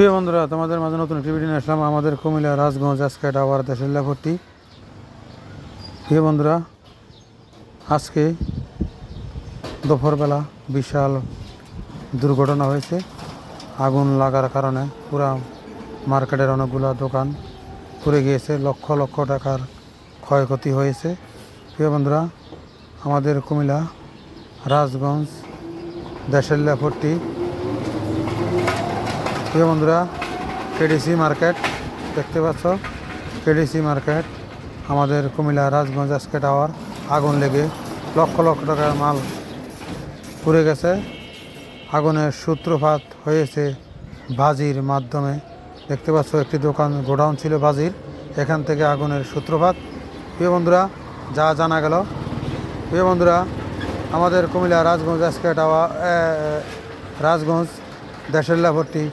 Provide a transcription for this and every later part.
প্রিয় বন্ধুরা, তোমাদের মাঝে নতুন একটি ভিডিও আসলাম। আমাদের কুমিল্লা, রাজগঞ্জ আজকে টাওয়ার দেশের ভর্তি। প্রিয় বন্ধুরা, আজকে দুপুরবেলা বিশাল দুর্ঘটনা হয়েছে। আগুন লাগার কারণে পুরা মার্কেটের অনেকগুলো দোকান পুড়ে গিয়েছে। লক্ষ লক্ষ টাকার ক্ষয়ক্ষতি হয়েছে। প্রিয় বন্ধুরা, আমাদের কুমিল্লা, রাজগঞ্জ, দেশের ভর্তি। প্রিয় বন্ধুরা কেডিসি মার্কেট দেখতে পাচ্ছ। কেডিসি মার্কেট আমাদের কুমিল্লা রাজগঞ্জ আজকে টাওয়ার আগুন লেগে লক্ষ লক্ষ টাকার মাল পুড়ে গেছে। আগুনের সূত্রপাত হয়েছে বাজির মাধ্যমে। দেখতে পাচ্ছ, একটি দোকান গোডাউন ছিল বাজির, এখান থেকে আগুনের সূত্রপাত। প্রিয় বন্ধুরা, যা জানা গেল। প্রিয় বন্ধুরা, আমাদের কুমিল্লা রাজগঞ্জ আজকে টাওয়ার রাজগঞ্জ দেশের লাভর্তি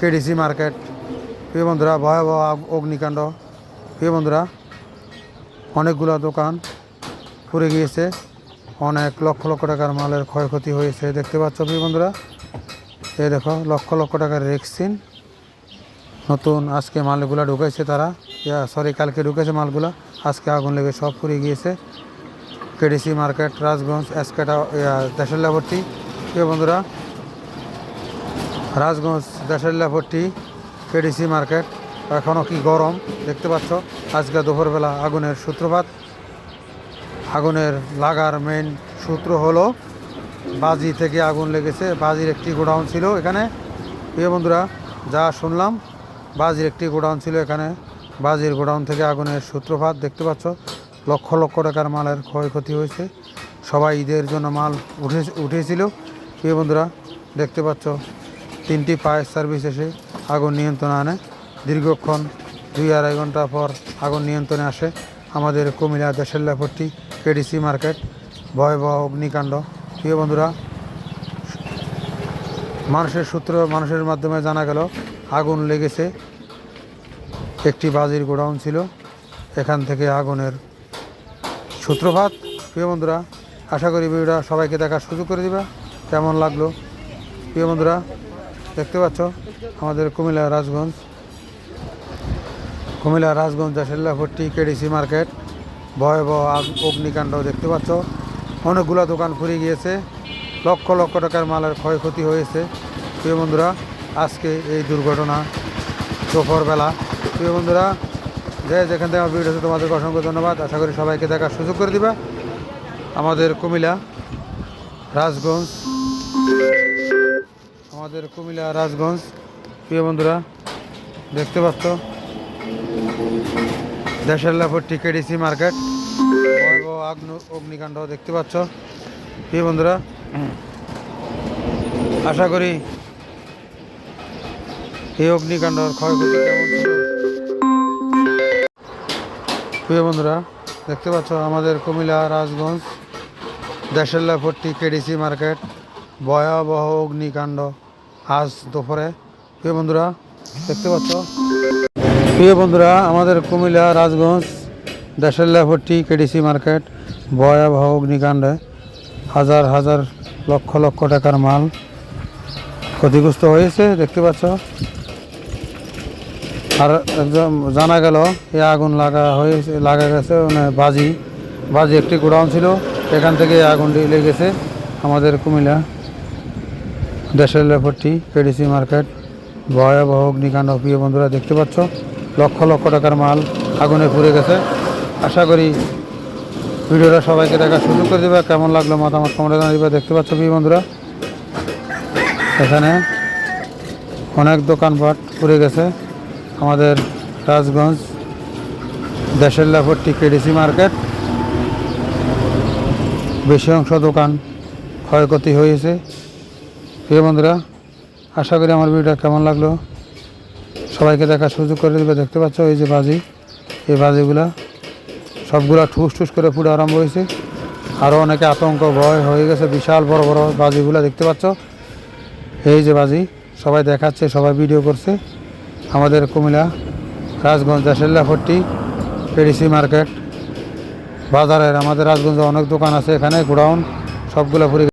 কেডিসি মার্কেট। প্রিয় বন্ধুরা, ভয়াবহ অগ্নিকাণ্ড। প্রিয় বন্ধুরা, অনেকগুলো দোকান পুড়ে গিয়েছে। অনেক লক্ষ লক্ষ টাকার মালের ক্ষয়ক্ষতি হয়েছে। দেখতে পাচ্ছ, প্রিয় বন্ধুরা? এ দেখো, লক্ষ লক্ষ টাকার রেক্সিন নতুন আজকে মালগুলা ঢুকেছে তারা। সরি, কালকে ঢুকেছে মালগুলা। আজকে আগুন লেগে সব পুড়ে গিয়েছে। কেডিসি মার্কেট, রাজগঞ্জ, এসকেটা দেশের লাভর্তি প্রিয় বন্ধুরা রাজগঞ্জ দেশের লেপট্টি কেডিসি মার্কেট। এখনও কি গরম, দেখতে পাচ্ছ? আজকে দুপুরবেলা আগুনের সূত্রপাত। আগুনের লাগার মেন সূত্র হলো, বাজি থেকে আগুন লেগেছে। বাজির একটি গোডাউন ছিল এখানে। প্রিয় বন্ধুরা, যা শুনলাম, বাজির একটি গোডাউন ছিল এখানে। বাজির গোডাউন থেকে আগুনের সূত্রপাত, দেখতে পাচ্ছ? লক্ষ লক্ষ টাকার মালের ক্ষয়ক্ষতি হয়েছে। সবাই ঈদের জন্য মাল উঠে উঠেছিল। প্রিয় বন্ধুরা, দেখতে পাচ্ছ? তিনটি ফায়ার সার্ভিস এসে আগুন নিয়ন্ত্রণে আনে। দীর্ঘক্ষণ দুই আড়াই ঘণ্টা পর আগুন নিয়ন্ত্রণে আসে আমাদের কুমিল্লা দেশের লেপট্টি কেডিসি মার্কেট। ভয়াবহ অগ্নিকাণ্ড। প্রিয় বন্ধুরা, মানুষের সূত্র মানুষের মাধ্যমে জানা গেল, আগুন লেগেছে। একটি বাজির গোডাউন ছিল। এখান থেকে আগুনের সূত্রপাত। প্রিয় বন্ধুরা, আশা করি ভিডিওটা সবাইকে দেখার সুযোগ করে দিবা। কেমন লাগল? প্রিয় বন্ধুরা দেখতে পাচ্ছ? আমাদের কুমিল্লা রাজগঞ্জ। কুমিল্লা রাজগঞ্জ দাসেল্লাভট্টি কেডিসি মার্কেট। ভয়াবহ অগ্নিকাণ্ড দেখতে পাচ্ছ। অনেকগুলো দোকান ফুরে গিয়েছে। লক্ষ লক্ষ টাকার মালের ক্ষয়ক্ষতি হয়েছে। প্রিয় বন্ধুরা, আজকে এই দুর্ঘটনা দুপুরবেলা। প্রিয় বন্ধুরা, যে যেখান থেকে আমার ভিডিও আছে তোমাদেরকে অসংখ্য ধন্যবাদ। আশা করি সবাইকে দেখার সুযোগ করে দিবা। আমাদের কুমিল্লা রাজগঞ্জ আমাদের কুমিল্লা রাজগঞ্জ। প্রিয় বন্ধুরা, দেখতে পাচ্ছ? দেশের লাফর টিকেডিসি মার্কেট। অগ্নিকাণ্ড দেখতে পাচ্ছ? প্রিয় বন্ধুরা, আশা করি এই অগ্নিকাণ্ডর ক্ষয়ক্ষতি প্রিয় বন্ধুরা, দেখতে পাচ্ছ আমাদের কুমিল্লা রাজগঞ্জ। দেশের লাফরটি কেডিসি মার্কেট। ভয়াবহ অগ্নিকাণ্ড। আজ দুপুরে। প্রিয় বন্ধুরা, দেখতে পাচ্ছ? প্রিয় বন্ধুরা, আমাদের কুমিল্লা রাজগঞ্জ দেশের লাফরটি কেডিসি মার্কেট, ভয়াবহ অগ্নিকাণ্ডে হাজার হাজার লক্ষ লক্ষ টাকার মাল ক্ষতিগ্রস্ত হয়েছে, দেখতে পাচ্ছ? আর একদম জানা গেল, এই আগুন লাগা হয়েছে, লাগা গেছে মানে বাজি বাজি একটি গোডাউন ছিল, এখান থেকে আগুনটি লেগেছে আমাদের কুমিল্লা। দেশের লেপটটি কেডিসি মার্কেট, ভয়াবহ অগ্নিকাণ্ড। প্রিয় বন্ধুরা, দেখতে পাচ্ছ? লক্ষ লক্ষ টাকার মাল আগুনে পুড়ে গেছে। আশা করি ভিডিওটা সবাইকে দেখার সুযোগ করে দেবে। কেমন লাগল মতামত কমেন্টে জানাবে দেখতে পাচ্ছ, প্রিয় বন্ধুরা? এখানে অনেক দোকানপাট পুড়ে গেছে। আমাদের রাজগঞ্জ দেশের লাফরটি কেডিসি মার্কেট। বেশি অংশ দোকান ক্ষয়ক্ষতি হয়েছে। প্রিয় বন্ধুরা, আশা করি আমার ভিডিওটা কেমন লাগল? সবাইকে দেখার সুযোগ করে দেবে। দেখতে পাচ্ছ এই যে বাজি। এই বাজিগুলা সবগুলা ঠুস ঠুস করে পুরো আরম্ভ হয়েছে। আরও অনেকে আতঙ্ক, ভয় হয়ে গেছে। বিশাল বড় বড় বাজিগুলা দেখতে পাচ্ছ। এই যে বাজি, সবাই দেখাচ্ছে, সবাই ভিডিও করছে। আমাদের কুমিলা রাজগঞ্জ দেশেল্লাফট্টি পেডিসি মার্কেট। বাজারের আমাদের রাজগঞ্জে অনেক দোকান আছে। এখানে গোডাউন সবগুলো পুরো